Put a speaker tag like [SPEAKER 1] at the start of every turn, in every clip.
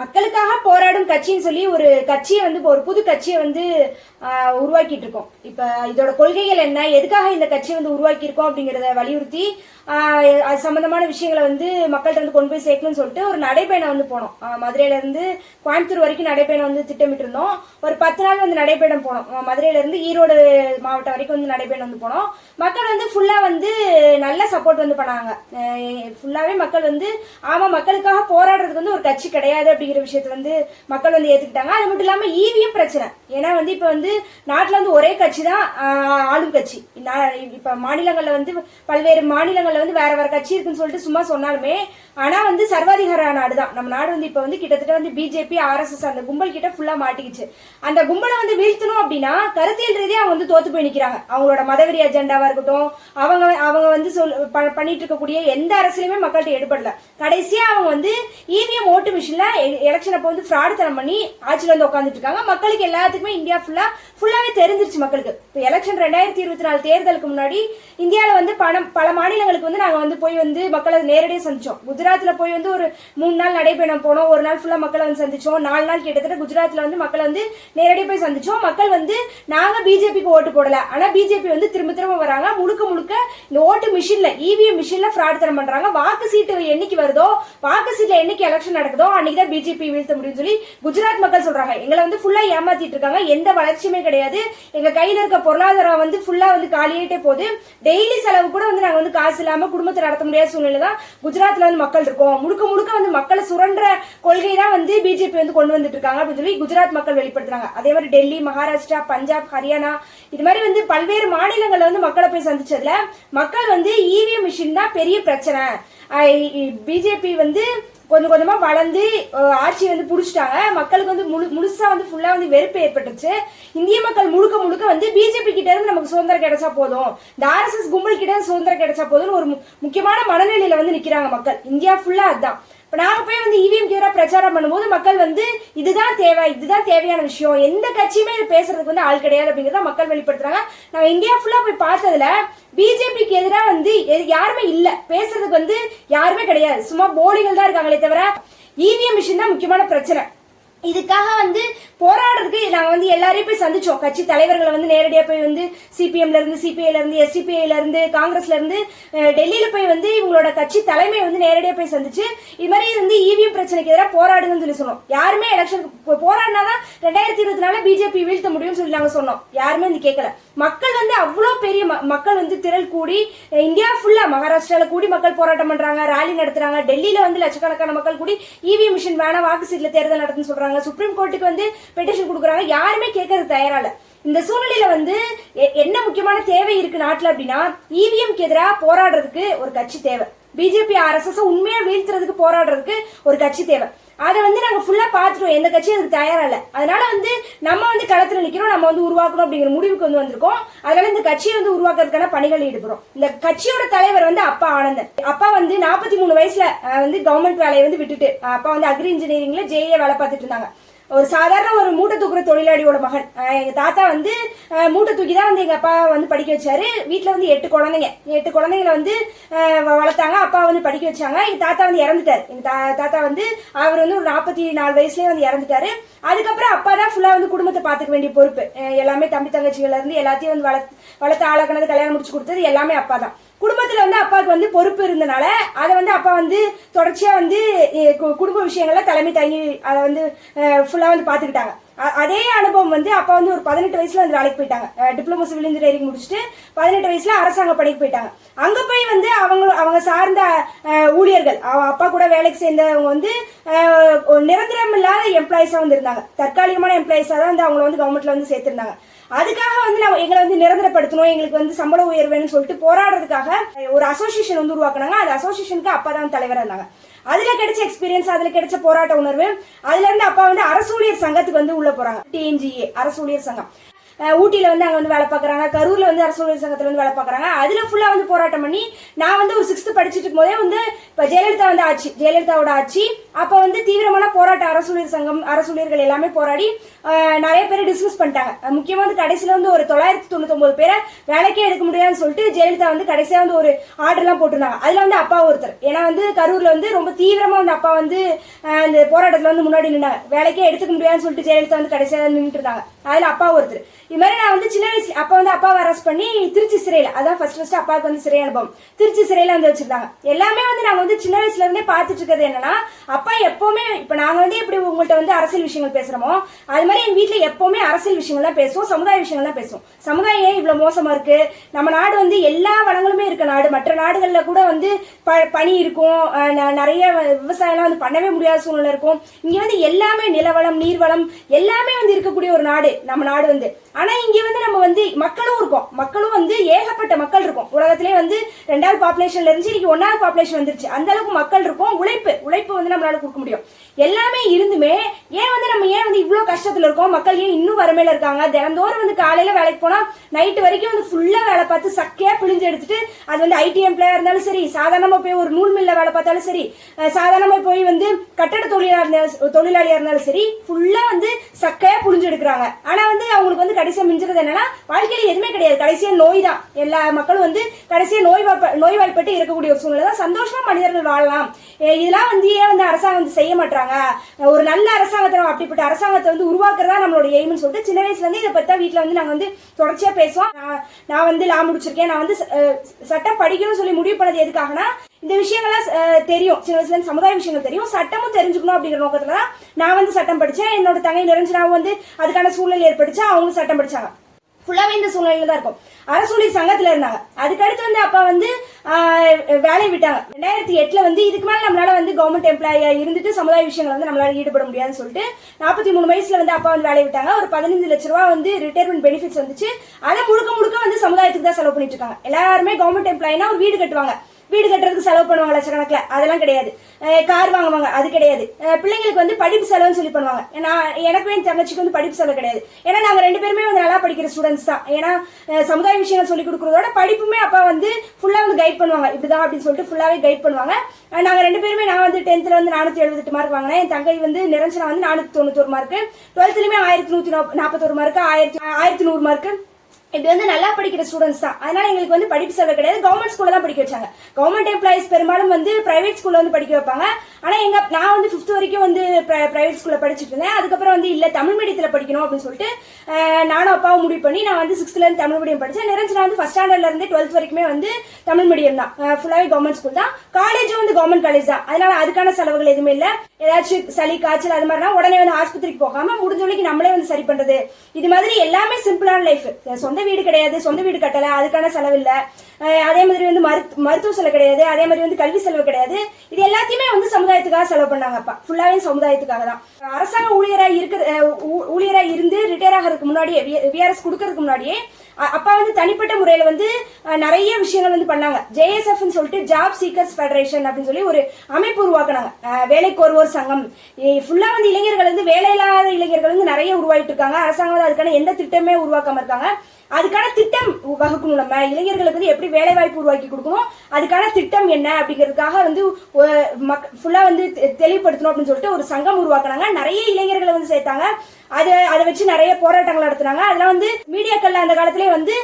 [SPEAKER 1] மக்களுக்காக போராடும் கட்சின்னு சொல்லி ஒரு கட்சியை வந்து இப்போ ஒரு புது கட்சியை வந்து உருவாக்கிட்டு இருக்கோம் இப்ப இதோட கொள்கைகள் என்ன? எதுக்காக இந்த கட்சியை வந்து உருவாக்கியிருக்கோம் அப்படிங்கிறத அப்படிங்கறத வலியுறுத்தி அது சம்பந்தமான விஷயங்களை வந்து மக்கள்கிட்ட வந்து கொண்டு போய் சேர்க்கணும்னு சொல்லிட்டு ஒரு நடைபயணம் வந்து போனோம். மதுரையிலேருந்து மதுரையில இருந்து கோயம்புத்தூர் வரைக்கும் நடைபயணம் வந்து திட்டமிட்டு இருந்தோம் ஒரு பத்து நாள் வந்து நடைபயணம் போனோம். மதுரையிலேருந்து மதுரையில இருந்து ஈரோடு மாவட்டம் வரைக்கும் வந்து நடைபயணம் வந்து போனோம். மக்கள் வந்து ஃபுல்லா வந்து நல்ல சப்போர்ட் வந்து பண்ணாங்க. ஃபுல்லாவே மக்கள் வந்து ஆமா மக்களுக்காக போராடுறதுக்கு வந்து ஒரு கட்சி கிடையாது அப்படிங்கிற விஷயத்த வந்து மக்கள் வந்து ஏத்துக்கிட்டாங்க. அது மட்டும் இல்லாம ஈவிஎம் பிரச்சனை. ஏன்னா வந்து இப்ப வந்து நாட்டுல வந்து ஒரே கட்சி தான் ஆளும் கட்சி. நா- இப்ப மாநிலங்கள்ல வந்து பல்வேறு மாநிலங்கள்ல வந்து வேற வேற கட்சி இருக்குன்னு சொல்லிட்டு சும்மா சொன்னாலுமே ஆனா வந்து சர்வாதிகார நாடு தான் நம்ம நாடு வந்து இப்ப வந்து கிட்டத்தட்ட வந்து பிஜேபி ஆர்எஸ்எஸ் அந்த கும்பல் கிட்ட ஃபுல்லா மாட்டிக்கிச்சு. அந்த கும்பலை வந்து வீழ்த்தணும் அப்படின்னா கருத்தியல் ரீதியா அவங்க வந்து தோத்து போய் நிக்கிறாங்க. அவங்களோட மதவெறி அஜெண்டாவா இருக்கட்டும் அவங்க அவங்க வந்து சொல் ப- பண்ணிட்டு இருக்கக்கூடிய எந்த அரசியலுமே மக்கள்கிட்ட எடுபடல. கடைசியா அவங்க வந்து இவிஎம் ஓட்டு மிஷின்ல எலெக்ஷன் அப்போ வந்து ஃப்ராடு பண்ணி ஆட்சியில் வந்து உட்காந்துட்டு இருக்காங்க. மக்களுக்கு எல்லாத்துக்குமே இந்தியா ஃபுல்லாக ஃபுல்லாகவே தெரிஞ்சிருச்சு மக்களுக்கு. இப்போ எலெக்ஷன் ரெண்டாயிரத்தி இருபத்தி நாலு தேர்தலுக்கு முன்னாடி இந்தியாவில் வந்து பணம் பல மாநிலங்களுக்கு வந்து நாங்கள் வந்து போய் வந்து மக்களை நேரடியாக சந்திச்சோம். குஜராத்தில் போய் வந்து ஒரு மூணு நாள் நடைபயணம் போனோம். ஒரு நாள் ஃபுல்லாக மக்களை வந்து சந்திச்சோம். நாலு நாள் கிட்டத்தட்ட குஜராத்தில் வந்து மக்களை வந்து நேரடியாக போய் சந்திச்சோம். மக்கள் வந்து நாங்கள் பிஜேபிக்கு ஓட்டு போடல. ஆனால் பிஜேபி வந்து திரும்ப திரும்ப வராங்க. முழுக்க முழுக்க இந்த ஓட்டு மிஷினில் இவிஎம் மிஷினில் ஃப்ராட் தரம் பண்ணுறாங்க வாக்கு சீட்டு என்னைக்கு வருதோ வாக்கு சீட்டில் என்னைக்கு எலெக்ஷன் நடக்குதோ அன்னைக்கு தான் பிஜேபி வீழ்த்த முடியும்னு சொல்லி குஜராத் மக்கள் சொல்றாங்க. எங்களை வந்து ஃபுல்லா ஏமாத்திட்டு இருக்காங்க. எந்த வளர்ச்சியுமே கிடையாது. எங்க கையில இருக்க பொருளாதாரம் வந்து ஃபுல்லா வந்து காலியாயிட்டே போகுது. டெய்லி செலவு கூட வந்து நாங்க வந்து காசு இல்லாம குடும்பத்தை நடத்த முடியாத சூழ்நிலை தான் குஜராத்ல வந்து மக்கள் இருக்கோம். முழுக்க முழுக்க வந்து மக்களை சுரண்ட கொள்கை தான் வந்து பிஜேபி வந்து கொண்டு வந்துட்டு இருக்காங்க அப்படின்னு சொல்லி குஜராத் மக்கள் வெளிப்படுத்துறாங்க. அதே மாதிரி டெல்லி மகாராஷ்டிரா பஞ்சாப் ஹரியானா இது மாதிரி வந்து பல்வேறு மாநிலங்கள்ல வந்து மக்களை போய் சந்திச்சதுல மக்கள் வந்து இவிஎம் மிஷின் தான் பெரிய பிரச்சனை. பிஜேபி வந்து கொஞ்சம் கொஞ்சமாக வளர்ந்து ஆட்சியை ஆட்சி வந்து பிடிச்சிட்டாங்க. மக்களுக்கு வந்து முழு முழுசாக வந்து ஃபுல்லாக வந்து வெறுப்பு ஏற்பட்டுச்சு இந்திய மக்கள் முழுக்க முழுக்க வந்து பிஜேபி கிட்ட இருந்து நமக்கு சுதந்திரம் கிடைச்சா போதும். இந்த ஆர்எஸ்எஸ் கும்பல் கிட்ட சுதந்திரம் கிடைச்சா போதும்னு ஒரு முக்கியமான மனநிலையில் வந்து நிற்கிறாங்க மக்கள். இந்தியா ஃபுல்லாக அதுதான் நாங்கள் போய் வந்து இவிஎம் எதிராக பிரச்சாரம் பண்ணும்போது மக்கள் வந்து இதுதான் தேவை இதுதான் தேவையான விஷயம். எந்த கட்சியுமே இது பேசுறதுக்கு வந்து ஆள் கிடையாது அப்படிங்கிறத மக்கள் வெளிப்படுத்துறாங்க. நாங்கள் இந்தியா ஃபுல்லாக போய் பார்த்ததுல பிஜேபிக்கு எதிராக வந்து எது யாருமே இல்லை. பேசுறதுக்கு வந்து யாருமே கிடையாது. சும்மா போலிகள் தான் இருக்காங்களே தவிர இவிஎம் மிஷின் தான் முக்கியமான பிரச்சனை. இதுக்காக வந்து போராடுறதுக்கு நாங்கள் வந்து எல்லாரையும் போய் சந்திச்சோம். கட்சி தலைவர்களை வந்து நேரடியாக போய் வந்து சிபிஎம்ல இருந்து சிபிஐல இருந்து எஸ்டிபிஐல இருந்து காங்கிரஸ்ல இருந்து டெல்லியில போய் வந்து இவங்களோட கட்சி தலைமை வந்து நேரடியாக போய் சந்திச்சு இது மாதிரி வந்து இவிஎம் பிரச்சனைக்கு எதிராக போராடுதுன்னு சொல்லி சொன்னோம். யாருமே எலெக்ஷனுக்கு போராடினாதான் ரெண்டாயிரத்தி இருபத்தி நாலு பிஜேபி வீழ்த்த முடியும்னு சொல்லி நாங்கள் சொன்னோம். யாருமே வந்து கேட்கல மக்கள் வந்து அவ்வளோ பெரிய ம- மக்கள் வந்து திரள் கூடி இந்தியா ஃபுல்லா மகாராஷ்டிரால கூடி மக்கள் போராட்டம் பண்றாங்க ரேலி நடத்துறாங்க டெல்லியில வந்து லட்சக்கணக்கான மக்கள் கூடி இவிஎம் மிஷின் வேணாம் வாக்கு சீட்ல தேர்தல் நடத்துன்னு சொல்றாங்க. சுப்ரீம் கோர்ட்டுக்கு வந்து பெட்டிஷன் கொடுக்குறாங்க. யாருமே கேட்கறது தயாரா இந்த சூழ்நிலையில வந்து எ- என்ன முக்கியமான தேவை இருக்கு நாட்டுல அப்படின்னா இவிஎம்க்கு எதிராக போராடுறதுக்கு ஒரு கட்சி தேவை. பிஜேபி ஆர்எஸ்எஸ் உண்மையா வீழ்த்துறதுக்கு போராடுறதுக்கு ஒரு கட்சி தேவை. அதை வந்து நாங்க ஃபுல்லா பாத்துட்டோம் எந்த கட்சியும் அதுக்கு தயாரா இல்ல. அதனால வந்து நம்ம வந்து களத்துல நிக்கிறோம். நம்ம வந்து உருவாக்கணும் அப்படிங்கிற முடிவுக்கு வந்து வந்திருக்கோம். அதனால இந்த கட்சியை வந்து உருவாக்குறதுக்கான பணிகள் ஈடுபடுறோம். இந்த கட்சியோட தலைவர் வந்து அப்பா ஆனந்தன். அப்பா வந்து நாற்பத்தி மூணு வயசுல வந்து கவர்மெண்ட் வேலையை வந்து விட்டுட்டு அப்பா வந்து அக்ரி இன்ஜினியரிங்ல ஜேஏ வேலை பார்த்துட்டு இருந்தாங்க. ஒரு சாதாரண ஒரு மூட்டை தூக்குற தொழிலாளியோட மகன். அஹ் எங்க தாத்தா வந்து மூட்டை தூக்கி தான் வந்து எங்க அப்பா வந்து படிக்க வச்சாரு. வீட்டில் வந்து எட்டு குழந்தைங்க. எட்டு குழந்தைங்கள வந்து வ- வளர்த்தாங்க. அப்பா வந்து படிக்க வச்சாங்க. எங்க தாத்தா வந்து இறந்துட்டாரு. எங்க தா- தாத்தா வந்து அவர் வந்து ஒரு நாற்பத்தி நாலு வயசுலயே வந்து இறந்துட்டாரு. அதுக்கப்புறம் அப்பா தான் ஃபுல்லா வந்து குடும்பத்தை பாத்துக்க வேண்டிய பொறுப்பு. எல்லாமே தம்பி தங்கச்சிகள்ல இருந்து எல்லாத்தையும் வந்து வளர்த்து வளர்த்து ஆளாக்குனது கல்யாணம் முடிச்சு கொடுத்தது எல்லாமே அப்பா தான். குடும்பத்தில் வந்து அப்பாவுக்கு வந்து பொறுப்பு இருந்தனால அதை வந்து அப்பா வந்து தொடர்ச்சியாக வந்து குடும்ப விஷயங்கள்ல தலைமை தங்கி அதை வந்து ஃபுல்லாக வந்து பார்த்துக்கிட்டாங்க அதே அனுபவம் வந்து அப்பா வந்து ஒரு பதினெட்டு வயசுல வந்து வேலைக்கு போயிட்டாங்க. டிப்ளமோ சிவில் இன்ஜினியரிங் முடிச்சுட்டு பதினெட்டு வயசுல அரசாங்க பணிக்கு போயிட்டாங்க. அங்க போய் வந்து அவங்க அவங்க சார்ந்த ஊழியர்கள் அவ- அப்பா கூட வேலைக்கு சேர்ந்தவங்க வந்து நிரந்தரம் இல்லாத எம்ப்ளாயிஸா வந்து இருந்தாங்க. தற்காலிகமான எம்ப்ளாயிஸா தான் வந்து அவங்கள வந்து கவர்மெண்ட்ல வந்து சேர்த்திருந்தாங்க. அதுக்காக வந்து நம்ம எங்களை வந்து நிரந்தரப்படுத்தணும். எங்களுக்கு வந்து சம்பள உயர்வுன்னு சொல்லிட்டு போராடுறதுக்காக ஒரு அசோசியேஷன் வந்து உருவாக்குனாங்க. அந்த அசோசியேஷனுக்கு அப்பா தான் தலைவரா இருந்தாங்க. அதுல கிடைச்ச எக்ஸ்பீரியன்ஸ் அதுல கிடைச்ச போராட்ட உணர்வு அதுல இருந்து அப்பா வந்து அரசூழியர் சங்கத்துக்கு வந்து உள்ள போறாங்க. டிஎன்ஜிஏ அரசூழியர் சங்கம். ஊட்டியில் வந்து அங்கே வந்து வேலை பார்க்குறாங்க. கரூரில் வந்து அரசு ஊழியர் சங்கத்தில் வந்து வேலை பார்க்குறாங்க. அதில் ஃபுல்லாக வந்து போராட்டம் பண்ணி நான் வந்து ஒரு சிக்ஸ்த்து படிச்சுட்டு இருக்கும்போதே வந்து இப்போ ஜெயலலிதா வந்து ஆச்சு ஜெயலலிதாவோட ஆட்சி. அப்போ வந்து தீவிரமான போராட்டம் அரசு ஊழியர் சங்கம் அரசு ஊழியர்கள் எல்லாமே போராடி நிறைய பேர் டிஸ்மிஸ் பண்ணிட்டாங்க. முக்கியமாக வந்து கடைசியில வந்து ஒரு தொள்ளாயிரத்தி தொண்ணூத்தொம்பது பேரை வேலைக்கே எடுக்க முடியாதுன்னு சொல்லிட்டு ஜெயலலிதா வந்து கடைசியாக வந்து ஒரு ஆர்டர்லாம் போட்டிருந்தாங்க. அதில் வந்து அப்பா ஒருத்தர். ஏன்னா வந்து கரூரில் வந்து ரொம்ப தீவிரமாக வந்து அப்பா வந்து அந்த போராட்டத்தில் வந்து முன்னாடி நின்னாங்க வேலைக்கே எடுத்துக்க முடியாதுன்னு சொல்லிட்டு ஜெயலலிதா வந்து கடைசியாக நின்றுட்டு இருந்தாங்க. அதில் அப்பா ஒருத்தர். இது மாதிரி நான் வந்து சின்ன வயசுல அப்பா வந்து அப்பாவை அரெஸ்ட் பண்ணி திருச்சி சிறையில் அதான் ஃபர்ஸ்ட் ஃபர்ஸ்ட் அப்பாவுக்கு வந்து சிறை அனுபவம். திருச்சி சிறையில் வந்து வச்சிருந்தாங்க. எல்லாமே வந்து நாங்கள் வந்து சின்ன வயசுல இருந்தே பார்த்துட்டு இருக்கிறது என்னன்னா அப்பா எப்பவுமே இப்போ நாங்கள் வந்து எப்படி உங்கள்கிட்ட வந்து அரசியல் விஷயங்கள் பேசுறோமோ அது மாதிரி எங்கள் வீட்டில் எப்பவுமே அரசியல் விஷயங்கள் தான் பேசுவோம் சமுதாய விஷயங்கள் தான் பேசுவோம். சமுதாயம் ஏன் இவ்வளோ மோசமா இருக்கு? நம்ம நாடு வந்து எல்லா வளங்களுமே இருக்க நாடு. மற்ற நாடுகளில் கூட வந்து ப- பனி இருக்கும். ந- நிறைய விவசாயம்லாம் வந்து பண்ணவே முடியாத சூழ்நிலை இருக்கும். இங்கே வந்து எல்லாமே நிலவளம் நீர்வளம் எல்லாமே வந்து இருக்கக்கூடிய ஒரு நாடு நம்ம நாடு வந்து. ஆனா இங்க வந்து நம்ம வந்து மக்களும் இருக்கோம். மக்களும் வந்து ஏகப்பட்ட மக்கள் இருக்கும். உலகத்திலே வந்து ரெண்டாவது பாப்புலேஷன்ல இருந்து இன்னைக்கு ஒன்னாவது பாப்புலேஷன் வந்துருச்சு. அந்த அளவுக்கு மக்கள் இருக்கும். உழைப்பு உழைப்பு வந்து நம்மளால கொடுக்க முடியும். எல்லாமே இருந்துமே ஏன் வந்து நம்ம ஏன் வந்து இவ்வளவு கஷ்டத்துல இருக்கோம்? மக்கள் ஏன் இன்னும் வரமையில இருக்காங்க? தினந்தோறும் வந்து காலையில வேலைக்கு போனா நைட்டு வரைக்கும் வந்து ஃபுல்லா வேலை பார்த்து சக்கையா பிழிஞ்சு எடுத்துட்டு அது வந்து ஐடி எம்ப்ளாயா இருந்தாலும் சரி சாதாரணமா போய் ஒரு நூல் மில்ல வேலை பார்த்தாலும் சரி சாதாரணமாக சாதாரணமா போய் வந்து கட்டட தொழிலாக இருந்தாலும் தொழிலாளியா இருந்தாலும் சரி ஃபுல்லா வந்து சக்கையா புழிஞ்சு எடுக்கிறாங்க. ஆனா வந்து அவங்களுக்கு வந்து கடைசியாக மிஞ்சுறது என்னன்னா வாழ்க்கையில் எதுவுமே கிடையாது. கடைசியாக நோய் தான். எல்லா மக்களும் வந்து கடைசியாக நோய் நோய்வாய்ப்பட்டு இருக்கக்கூடிய ஒரு சூழ்நிலை தான் சந்தோஷமா மனிதர்கள் வாழலாம். இதெல்லாம் வந்து ஏன் வந்து அரசாங்கம் வந்து செய்ய மாட்டாங்க ஒரு நல்ல அரசாங்கத்தை அப்படிப்பட்ட அரசாங்கத்தை வந்து உருவாக்குறதா நம்மளோட எய்ம்னு சொல்லிட்டு சின்ன வயசுல இருந்து இதை பத்தி வீட்டில் வந்து நாங்கள் வந்து தொடர்ச்சியாக பேசுவோம். நான் நான் வந்து லா முடிச்சிருக்கேன். நான் வந்து ச- சட்டம் படிக்கணும்னு சொல்லி முடிவு பண்ணது எதுக்காகனா இந்த விஷயங்கள்லாம் தெரியும். சின்ன வயசுல சமுதாய விஷயங்கள் தெரியும். சட்டமும் தெரிஞ்சுக்கணும் அப்படிங்கிற நோக்கத்துல தான் நான் வந்து சட்டம் படிச்சேன். என்னோட தங்கை நிரஞ்சனாவும் வந்து அதுக்கான சூழ்நிலை ஏற்பட்டுச்சு அவங்களும் சட்டம் படிச்சாங்க. ஃபுல்லாவே இந்த சூழ்நிலையில தான் இருக்கும். அரசூழி சங்கத்துல இருந்தாங்க. அதுக்கடுத்து வந்து அப்பா வந்து வேலையை விட்டாங்க. ரெண்டாயிரத்தி எட்டுல வந்து இதுக்கு மேல நம்மளால வந்து கவர்மெண்ட் எம்ப்ளாயா இருந்துட்டு சமுதாய விஷயங்கள் வந்து நம்மளால ஈடுபட முடியாதுன்னு சொல்லிட்டு நாற்பத்தி மூணு வயசுல வந்து அப்பா வந்து வேலையை விட்டாங்க. ஒரு பதினஞ்சு லட்ச ரூபா வந்து ரிட்டையர்மெண்ட் பெனிஃபிட்ஸ் வந்துச்சு. அதை முழுக்க முழுக்க வந்து சமுதாயத்துக்கு தான் செலவு பண்ணிட்டு இருக்காங்க. எல்லாருமே கவர்மெண்ட் எம்ப்ளாயினா ஒரு வீடு கட்டுவாங்க. வீடு கட்டுறதுக்கு செலவு பண்ணுவாங்க லட்சக்கணக்கில். அதெல்லாம் கிடையாது. கார் வாங்குவாங்க அது கிடையாது. பிள்ளைங்களுக்கு வந்து படிப்பு செலவுன்னு சொல்லி பண்ணுவாங்க. நான் எனக்கும் என் தங்கச்சிக்கு வந்து படிப்பு செலவு கிடையாது. ஏன்னா நாங்கள் ரெண்டு பேருமே வந்து நல்லா படிக்கிற ஸ்டூடெண்ட்ஸ் தான். ஏன்னா சமுதாய விஷயங்கள் சொல்லி கொடுக்குறதோட படிப்புமே அப்பா வந்து ஃபுல்லாக வந்து கைட் பண்ணுவாங்க. இப்படிதான் அப்படின்னு சொல்லிட்டு ஃபுல்லாகவே கைட் பண்ணுவாங்க. நாங்கள் ரெண்டு பேருமே நான் வந்து டென்த்தில் வந்து நானூற்றி எழுபத்தெட்டு மார்க் வாங்கினேன். என் தங்கை வந்து நிரஞ்சனா வந்து நானூற்றி தொண்ணூத்தொரு மார்க் டுவெல்த்துலேயுமே ஆயிரத்தி நூற்றி நாற்பத்தொரு மார்க் ஆயிரத்தி ஆயிரத்தி நூறு மார்க்கு இப்படி வந்து நல்லா படிக்கிற ஸ்டூடெண்ட்ஸ் தான். அதனால எங்களுக்கு வந்து படிப்பு செலவு கிடையாது. கவர்மெண்ட் ஸ்கூல்ல தான் படிக்க வச்சாங்க. கவர்மெண்ட் எம்ப்ளாயிஸ் பெரும்பாலும் வந்து பிரைவேட் ஸ்கூல்ல வந்து படிக்க வைப்பாங்க. ஆனா எங்க நான் வந்து ஃபிஃப்த் வரைக்கும் வந்து பிரைவேட் ஸ்கூல்ல படிச்சுட்டு இருந்தேன். அதுக்கப்புறம் வந்து இல்ல தமிழ் மீடியத்துல படிக்கணும் அப்படின்னு சொல்லிட்டு நானும் அப்பாவும் முடிவு பண்ணி நான் வந்து சிக்ஸ்த்ல இருந்து தமிழ் மீடியம் படிச்சேன். நிரஞ்சனா வந்து ஃபர்ஸ்ட் ஸ்டாண்டர்ட்ல இருந்து டுவெல்த் வரைக்குமே வந்து தமிழ் மீடியம் தான். ஃபுல்லாவே கவர்மெண்ட் ஸ்கூல் தான். காலேஜும் வந்து கவர்மெண்ட் காலேஜ் தான். அதனால அதுக்கான செலவுகள் எதுவுமே இல்ல. ஏதாச்சும் சளி காய்ச்சல் அது மாதிரினா உடனே வந்து ஆஸ்பத்திரிக்கு போகாம முடிஞ்ச வரைக்கும் நம்மளே வந்து சரி பண்றது. இது மாதிரி எல்லாமே சிம்பிளான லைஃப் சொந்த வீடு கிடையாது சொந்த வீடு கட்டல அதுக்கான செலவு இல்ல அதே மாதிரி வந்து மருத்து- மருத்துவ செலவு கிடையாது அதே மாதிரி வந்து கல்வி செலவு கிடையாது. இது எல்லாத்தையுமே வந்து சமுதாயத்துக்காக செலவு பண்ணாங்க அப்பா. ஃபுல்லாவே சமுதாயத்துக்காக தான். அரசாங்க ஊழியராக இருக்கிற ஊழியராக இருந்து ரிட்டையர் ஆகிறதுக்கு முன்னாடியே விஆர்எஸ் கொடுக்கறதுக்கு முன்னாடியே அப்பா வந்து தனிப்பட்ட முறையில வந்து நிறைய விஷயங்கள் வந்து பண்ணாங்க. ஜேஎஸ்எஃப்னு சொல்லிட்டு ஜாப் சீக்கர்ஸ் ஃபெடரேஷன் அப்படின்னு சொல்லி ஒரு அமைப்பு உருவாக்குனாங்க. வேலை கோருவோர் சங்கம். ஃபுல்லா வந்து இளைஞர்கள் வந்து வேலை இல்லாத இளைஞர்கள் வந்து நிறைய உருவாகிட்டு இருக்காங்க. அரசாங்கம் வந்து அதுக்கான எந்த திட்டமே உருவாக்காம இருக்காங்க. அதுக்கான திட்டம் வகுக்கணும் நம்ம. இளைஞர்களுக்கு வந்து எப்படி வேலை வாய்ப்பு உருவாக்கி கொடுக்கணும்? அதுக்கான திட்டம் என்ன அப்படிங்கிறதுக்காக வந்து ஃபுல்லா வந்து தெ- தெளிவுபடுத்தணும் அப்படின்னு சொல்லிட்டு ஒரு சங்கம் உருவாக்குனாங்க. நிறைய இளைஞர்களை வந்து சேர்த்தாங்க. அது அதை வச்சு நிறைய போராட்டங்கள் நடத்துனாங்க. அதெல்லாம் வந்து மீடியாக்கள் அந்த காலத்திலே வந்து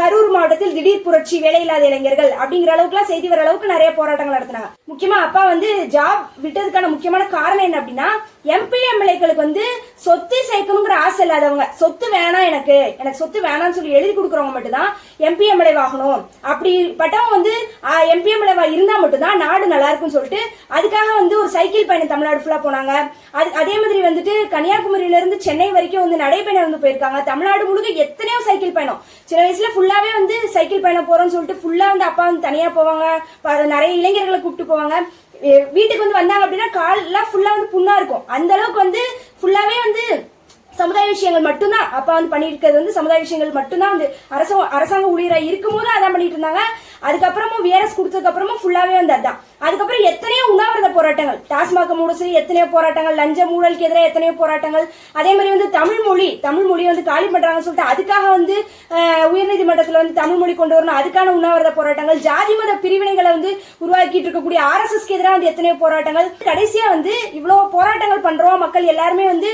[SPEAKER 1] கரூர் மாவட்டத்தில் திடீர் புரட்சி வேலையில்லாத இளைஞர்கள் அப்படிங்கிற அளவுக்குலாம் செய்தி வர அளவுக்கு நிறைய போராட்டங்கள் நடத்துனாங்க. முக்கியமா அப்பா வந்து ஜாப் விட்டதுக்கான முக்கியமான காரணம் என்ன அப்படின்னா எம்பி எம்எல்ஏக்களுக்கு வந்து சொத்து சேர்க்கணுங்கிற ஆசை இல்லாதவங்க சொத்து வேணாம் எனக்கு எனக்கு சொத்து வேணாம்னு சொல்லி எழுதி கொடுக்குறவங்க மட்டும்தான் எம்பி எம்எல்ஏ ஆகணும் அப்படிப்பட்டவங்க வந்து எம்பி எம்எல்ஏவா இருந்தா மட்டும்தான் நாடு நல்லா இருக்கும்னு சொல்லிட்டு அதுக்காக வந்து ஒரு சைக்கிள் பயணம் தமிழ்நாடு ஃபுல்லா போனாங்க. அது அதே மாதிரி வந்துட்டு கன்னியாகுமரியில இருந்து சென்னை வரைக்கும் வந்து நடைபயணம் வந்து போயிருக்காங்க. தமிழ்நாடு முழுக்க எத்தனையோ சைக்கிள் பயணம். சின்ன வயசுல ஃபுல்லாவே வந்து சைக்கிள் பயணம் போறோம்னு சொல்லிட்டு ஃபுல்லா வந்து அப்பா வந்து தனியா போவாங்க. நிறைய இளைஞர்களை கூப்பிட்டு போவாங்க. வீட்டுக்கு வந்து வந்தாங்க அப்படின்னா கால்லாம் ஃபுல்லா வந்து புண்ணா இருக்கும். அந்த அளவுக்கு வந்து ஃபுல்லாவே வந்து சமுதாய விஷயங்கள் மட்டும்தான். அப்பா வந்து பண்ணியிருக்கிறது வந்து சமுதாய விஷயங்கள் மட்டும்தான் வந்து அரச அரசாங்க ஊழியராக இருக்கும்போது அதான் பண்ணிட்டு இருந்தாங்க. அதுக்கப்புறமும் விஆர்எஸ் கொடுத்ததுக்கப்புறமும் ஃபுல்லாகவே வந்து அதான். அதுக்கப்புறம் எத்தனையோ உண்ணாவிரத போராட்டங்கள். டாஸ்மாக் மூட சரி எத்தனையோ போராட்டங்கள் லஞ்ச ஊழலுக்கு எதிராக எத்தனையோ போராட்டங்கள். அதே மாதிரி வந்து தமிழ் மொழி தமிழ் மொழி வந்து காலி பண்ணுறாங்கன்னு சொல்லிட்டு அதுக்காக வந்து உயர்நீதிமன்றத்தில் வந்து தமிழ் மொழி கொண்டு வரணும். அதுக்கான உண்ணாவிரத போராட்டங்கள் ஜாதி மத பிரிவினைகளை வந்து உருவாக்கிட்டு இருக்கக்கூடிய ஆர்எஸ்எஸ்க்கு எதிராக வந்து எத்தனையோ போராட்டங்கள். கடைசியாக வந்து இவ்வளோ போராட்டங்கள் பண்ணுறோம் மக்கள் எல்லாருமே வந்து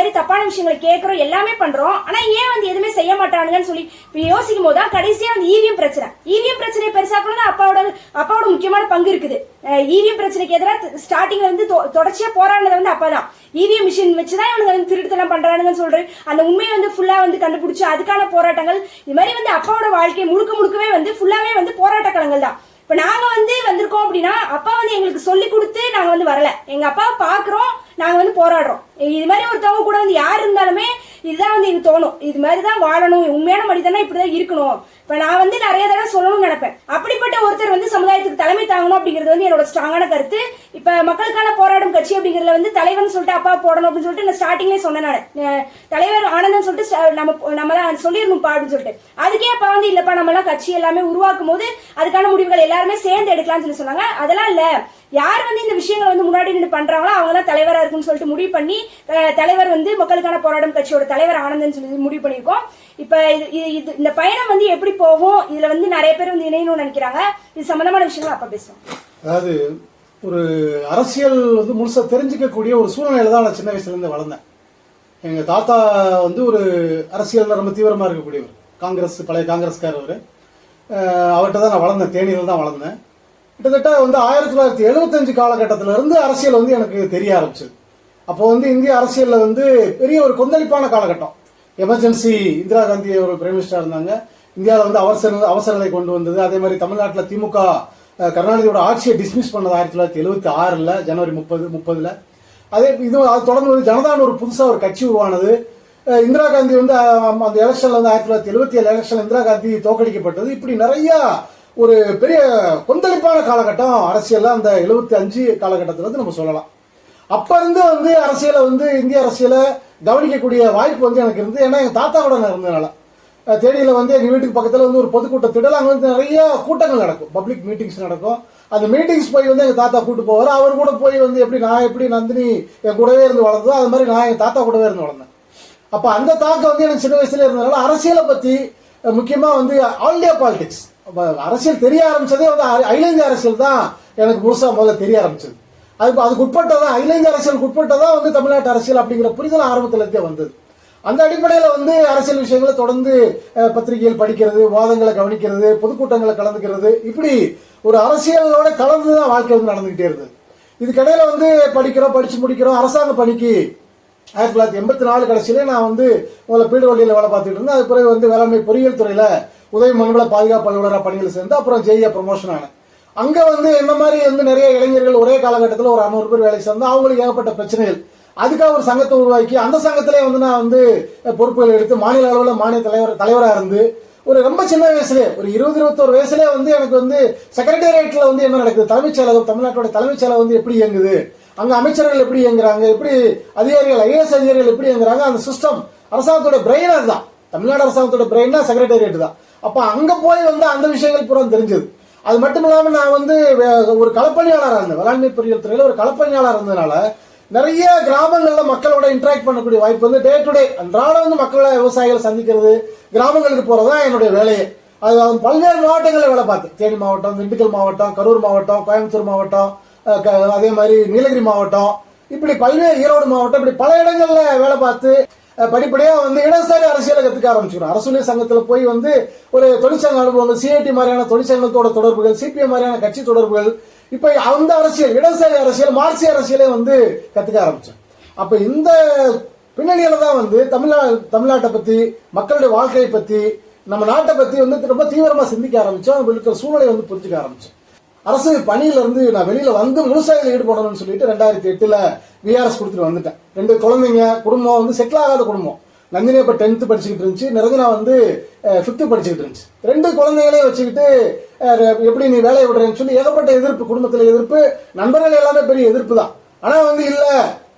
[SPEAKER 1] மாதிரி தப்பான விஷயங்களை கேட்கறோம் எல்லாமே பண்றோம். ஆனா ஏன் வந்து எதுவுமே செய்ய மாட்டானுங்கன்னு சொல்லி யோசிக்கும் போது தான் கடைசியா வந்து ஈவிஎம் பிரச்சனை. ஈவிஎம் பிரச்சனையை பெருசாக்கணும் அப்பாவோட அப்பாவோட முக்கியமான பங்கு இருக்குது. ஈவிஎம் பிரச்சனைக்கு எதிராக ஸ்டார்டிங்ல வந்து தொ- தொடர்ச்சியா போராடினது வந்து அப்பதான். இவிஎம் மிஷின் வச்சுதான் இவனுங்க வந்து திருட்டுத்தனம் பண்றானுங்கன்னு சொல்றேன். அந்த உண்மையை வந்து ஃபுல்லா வந்து கண்டுபிடிச்சு அதுக்கான போராட்டங்கள். இது மாதிரி வந்து அப்பாவோட வாழ்க்கை முழுக்க முழுக்கவே வந்து ஃபுல்லாவே வந்து போராட்ட களங்கள் தான். இப்ப நாங்க வந்து வந்திருக்கோம் அப்படின்னா அப்பா வந்து எங்களுக்கு சொல்லி கொடுத்து நாங்க வந்து வரல. எங்க அப்பாவை பாக்குறோம் நாங்கள் வந்து போராடுறோம். இது மாதிரி ஒருத்தவங்க கூட வந்து யார் இருந்தாலுமே இதுதான் வந்து எனக்கு தோணும். இது மாதிரி தான் வாழணும். உண்மையான மனிதனா இப்படிதான் இருக்கணும். இப்போ நான் வந்து நிறைய தடவை சொல்லணும்னு நினைப்பேன். அப்படிப்பட்ட ஒருத்தர் வந்து சமுதாயத்துக்கு தலைமை தாங்கணும் அப்படிங்கிறது வந்து என்னோட ஸ்ட்ராங்கான கருத்து. இப்போ மக்களுக்கான போராடும் கட்சி அப்படிங்கிறதுல வந்து தலைவர்னு சொல்லிட்டு அப்பா போடணும் அப்படின்னு சொல்லிட்டு நான் ஸ்டார்டிங்லேயே சொன்னேன் தலைவர் ஆனந்தன் சொல்லிட்டு நம்ம நம்ம தான் சொல்லிடணும்ப்பா அப்படின்னு சொல்லிட்டு. அதுக்கே அப்பா வந்து இல்லைப்பா நம்மளாம் கட்சி எல்லாமே உருவாக்கும் போது அதுக்கான முடிவுகள் எல்லாருமே சேர்ந்து எடுக்கலாம்னு சொல்லி சொன்னாங்க. அதெல்லாம் இல்லை. யார் வந்து இந்த விஷயங்களை வந்து முன்னாடி நின்று பண்றாங்களோ அவங்க தான் தலைவரா இருக்குன்னு சொல்லிட்டு முடிவு பண்ணி தலைவர் வந்து மக்களுக்கான போராட்டம் கட்சியோட தலைவர் ஆனந்தன் சொல்லி முடிவு பண்ணியிருக்கோம். இப்ப இது இது- இது இந்த பயணம் வந்து எப்படி போகும்? இதுல வந்து நிறைய பேர் வந்து இணையணும்னு நினைக்கிறாங்க. இது சம்பந்தமான விஷயங்கள் அப்ப பேசுவோம்.
[SPEAKER 2] அதாவது ஒரு அரசியல் வந்து முழுசா தெரிஞ்சுக்கக்கூடிய ஒரு சூழ்நிலையில தான் நான் சின்ன வயசுல இருந்து வளர்ந்தேன். எங்க தாத்தா வந்து ஒரு அரசியல் ரொம்ப தீவிரமா இருக்கக்கூடியவர். காங்கிரஸ் பழைய காங்கிரஸ்காரவர் அவர்கிட்ட தான் நான் வளர்ந்தேன். தேனியில் தான் வளர்ந்தேன். கிட்டத்தட்ட வந்து ஆயிரத்தி தொள்ளாயிரத்தி எழுபத்தஞ்சு காலகட்டத்திலிருந்து அரசியல் வந்து எனக்கு தெரிய ஆரம்பிச்சது. அப்போ வந்து இந்திய அரசியலில் வந்து பெரிய ஒரு கொந்தளிப்பான காலகட்டம். எமர்ஜென்சி இந்திரா காந்தி அவர்கள் பிரைம் மினிஸ்டராக இருந்தாங்க. இந்தியாவில் வந்து அவசர அவசர நிலை கொண்டு வந்தது. அதே மாதிரி தமிழ்நாட்டில் திமுக கருணாநிதியோட ஆட்சியை டிஸ்மிஸ் பண்ணது ஆயிரத்தி தொள்ளாயிரத்தி எழுபத்தி ஆறில் ஜனவரி முப்பது முப்பதில். அதே இது அது தொடர்ந்து வந்து ஜனதான் ஒரு புதுசாக ஒரு கட்சி உருவானது. இந்திரா காந்தி வந்து அந்த எலெக்ஷன்ல வந்து ஆயிரத்தி தொள்ளாயிரத்தி எழுபத்தி ஏழு எலெக்ஷன்ல இந்திரா காந்தி தோற்கடிக்கப்பட்டது. இப்படி நிறையா ஒரு பெரிய கொந்தளிப்பான காலகட்டம். அரசியலில் அந்த எழுபத்தி அஞ்சு காலகட்டத்தில் வந்து நம்ம சொல்லலாம். அப்போ இருந்து வந்து அரசியலை வந்து இந்திய அரசியலை கவனிக்கக்கூடிய வாய்ப்பு வந்து எனக்கு இருந்தது ஏன்னா எங்கள் தாத்தாவோட நான் இருந்ததுனால. தேடியில் வந்து எங்கள் வீட்டுக்கு பக்கத்தில் வந்து ஒரு பொதுக்கூட்ட திடல். அங்கே வந்து நிறைய கூட்டங்கள் நடக்கும். பப்ளிக் மீட்டிங்ஸ் நடக்கும். அந்த மீட்டிங்ஸ் போய் வந்து எங்கள் தாத்தா கூட்டு போவார். அவர் கூட போய் வந்து எப்படி நான் எப்படி நந்தினி என் கூடவே இருந்து வளர்ந்ததோ அது மாதிரி நான் எங்கள் தாத்தா கூடவே இருந்து வளர்ந்தேன். அப்போ அந்த தாக்கம் வந்து எனக்கு சின்ன வயசுல இருந்ததுனால அரசியலை பற்றி முக்கியமாக வந்து ஆல் இந்தியா பாலிடிக்ஸ் அரசியல் தெரிய ஆரம்பிச்சதே வந்து அகிலேந்திய அரசியல் தான் எனக்கு முழுசா முதல்ல தெரிய ஆரம்பிச்சது. அது அதுக்கு உட்பட்டதான் அகிலேந்திய அரசியலுக்கு உட்பட்டதான் வந்து தமிழ்நாட்டு அரசியல் அப்படிங்கிற புரிதல் ஆரம்பத்திலிருந்தே வந்தது. அந்த அடிப்படையில் வந்து அரசியல் விஷயங்களை தொடர்ந்து அஹ், பத்திரிகைகள் படிக்கிறது வாதங்களை கவனிக்கிறது பொதுக்கூட்டங்களை கலந்துக்கிறது இப்படி ஒரு அரசியலோட கலந்து தான் வாழ்க்கை வந்து நடந்துகிட்டே இருந்தது. இதுக்கிடையில வந்து படிக்கிறோம் படிச்சு முடிக்கிறோம் அரசாங்க பணிக்கு ஆயிரத்தி தொள்ளாயிரத்தி எண்பத்தி நாலு கடைசியிலே நான் வந்து முதல்ல பீடு பீடுவள்ளியில் வேலை பார்த்துட்டு இருந்தேன். அது பிறகு வந்து வேளாண்மை பொறியியல் துறையில் உதவி மண்வள பாதுகாப்பு அலுவலராக பணியில் சேர்ந்து அப்புறம் ஜெய்யா ப்ரொமோஷன் ஆனேன். அங்கே வந்து என்ன மாதிரி வந்து நிறைய இளைஞர்கள் ஒரே காலகட்டத்தில் ஒரு அறுநூறு பேர் வேலைக்கு சேர்ந்து அவங்களுக்கு ஏகப்பட்ட பிரச்சனைகள். அதுக்காக ஒரு சங்கத்தை உருவாக்கி அந்த சங்கத்திலே வந்து நான் வந்து பொறுப்புகள் எடுத்து மாநில அளவில் மாநில தலைவர் தலைவராக இருந்து ஒரு ரொம்ப சின்ன வயசுலேயே ஒரு இருபது இருபத்தோரு வயசுலேயே வந்து எனக்கு வந்து செக்ரட்டேரியட்ல வந்து என்ன நடக்குது? தலைமைச் செயலகம் தமிழ்நாட்டோட தலைமைச் செயலகம் வந்து எப்படி இயங்குது? அங்கே அமைச்சர்கள் எப்படி இயங்குறாங்க? எப்படி அதிகாரிகள் ஐஏஎஸ் அதிகாரிகள் எப்படி இயங்குறாங்க? அந்த சிஸ்டம் அரசாங்கத்தோட பிரெயின் அதுதான். தமிழ்நாடு அரசாங்கத்தோட பிரெயின்னா செக்ரட்டேரியட் தான். அப்போ அங்கே போய் வந்து அந்த விஷயங்கள் பூரா தெரிஞ்சது. அது மட்டும் இல்லாமல் நான் வந்து வே- ஒரு களப்பணியாளராக இருந்தேன். வேளாண்மை பொறியியல் துறையில் ஒரு களப்பணியாளர் இருந்ததுனால நிறைய கிராமங்களில் மக்களோட இன்ட்ராக்ட் பண்ணக்கூடிய வாய்ப்பு வந்து டே டு டே அன்றாட வந்து மக்களை விவசாயிகளை சந்திக்கிறது கிராமங்களுக்கு போறதுதான் என்னுடைய வேலையே. அது அவன் பல்வேறு மாவட்டங்களில் வேலை பார்த்தேன். தேனி மாவட்டம் திண்டுக்கல் மாவட்டம் கரூர் மாவட்டம் கோயம்புத்தூர் மாவட்டம் க- அதே மாதிரி நீலகிரி மாவட்டம். இப்படி பல்வேறு ஈரோடு மாவட்டம் இப்படி பல இடங்களில் வேலை பார்த்து படிப்படியாக வந்து இடதுசாரி அரசியலை கற்றுக்க ஆரம்பிச்சுக்கிறோம். அரசுடைய சங்கத்தில் போய் வந்து ஒரு தொழிற்சங்க அனுபவங்கள் சிஐடி மாதிரியான தொழிற்சங்கத்தோட தொடர்புகள் சிபிஎம் மாதிரியான கட்சி தொடர்புகள் இப்போ அந்த அரசியல் இடதுசாரி அரசியல் மார்க்சிய அரசியலை வந்து கற்றுக்க ஆரம்பித்தேன் அப்போ இந்த பின்னணியில் தான் வந்து தமிழ்நா தமிழ்நாட்டை பற்றி மக்களுடைய வாழ்க்கையை பற்றி நம்ம நாட்டை பற்றி வந்து ரொம்ப தீவிரமாக சிந்திக்க ஆரம்பித்தோம் இருக்கிற சூழலை வந்து புரிஞ்சுக்க ஆரம்பித்தோம் அரசு பணியிலிருந்து நான் வெளியில் வந்து முழுசாக ஈடுபடணும்னு சொல்லிட்டு ரெண்டாயிரத்தி எட்டில் விஆர்எஸ் கொடுத்துட்டு வந்துட்டேன். ரெண்டு குழந்தைங்க குடும்பம் வந்து செட்டில் ஆகாத குடும்பம். நந்தினி இப்போ டென்த்து படிச்சுக்கிட்டு இருந்துச்சு. நிரஞ்சனா வந்து ஃபிஃப்த்து படிச்சுக்கிட்டு இருந்துச்சு. ரெண்டு குழந்தைகளையும் வச்சுக்கிட்டு எப்படி நீ வேலையை விடுறேன்னு சொல்லி ஏகப்பட்ட எதிர்ப்பு குடும்பத்தில் எதிர்ப்பு நண்பர்கள் எல்லாமே பெரிய எதிர்ப்பு தான். ஆனால் வந்து இல்லை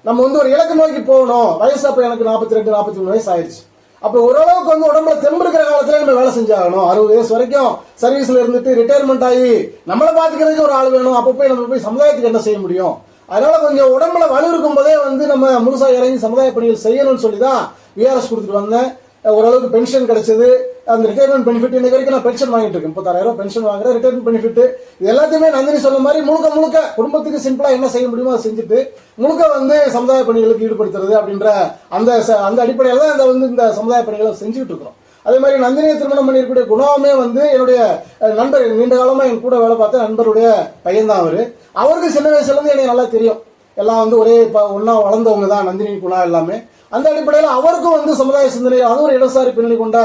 [SPEAKER 2] நம்ம வந்து ஒரு இலக்கு நோக்கி போகணும். வயசு அப்போ எனக்கு நாற்பத்தி ரெண்டு நாற்பத்தி மூணு வயசு ஆயிடுச்சு. அப்ப ஓரளவுக்கு வந்து உடம்புல தெம்பு இருக்கிற காலத்துல நம்ம வேலை செஞ்சாகணும். அறுபது வயசு வரைக்கும் சர்வீஸ்ல இருந்துட்டு ரிட்டையர்மெண்ட் ஆகி நம்மளை பாத்துக்கிறதுக்கு ஒரு ஆள் வேணும். அப்ப போய் நம்ம போய் சமுதாயத்துக்கு என்ன செய்ய முடியும்? அதனால கொஞ்சம் உடம்புல வலு இருக்கும் போதே வந்து நம்ம முழுசா இறங்கி சமுதாய பணிகள் செய்யணும்னு சொல்லி தான் விஆர்எஸ் கொடுத்துட்டு வந்தேன். ஓரளவுக்கு பென்ஷன் கிடைச்சது. அந்த ரிட்டையர்மெண்ட் பெனிஃபிட் இன்னைக்கு வரைக்கும் நான் பென்ஷன் வாங்கிட்டு இருக்கேன். முப்பத்தாயிரம் ரூபாய் பென்ஷன் வாங்குறேன் ரிட்டையர்மெண்ட் பெனிஃபிட் இது எல்லாத்தையுமே நந்தினி சொன்ன மாதிரி முழுக்க முழுக்க குடும்பத்துக்கு சிம்பிளா என்ன செய்ய முடியுமோ அதை செஞ்சுட்டு முழுக்க வந்து சமுதாய பணிகளுக்கு ஈடுபடுத்துறது அப்படின்ற அந்த ச- அந்த அடிப்படையில் தான் அதை வந்து இந்த சமுதாய பணிகளை செஞ்சுட்டு இருக்கிறோம். அதே மாதிரி நந்தினியை திருமணம் பண்ணியிருக்கக்கூடிய குணாமே வந்து என்னுடைய நண்பர் நீண்ட காலமா என் கூட வேலை பார்த்த நண்பருடைய பையன்தான் அவர். அவரு அவருக்கு சின்ன வயசுல இருந்து எனக்கு நல்லா தெரியும். எல்லாம் வந்து ஒரே ப- ஒன்றா வளர்ந்தவங்க தான் நந்தினி குணா எல்லாமே. அந்த அடிப்படையில் அவருக்கும் வந்து சமுதாய சிந்தனை அது ஒரு இடசாரி பின்னணி கொண்ட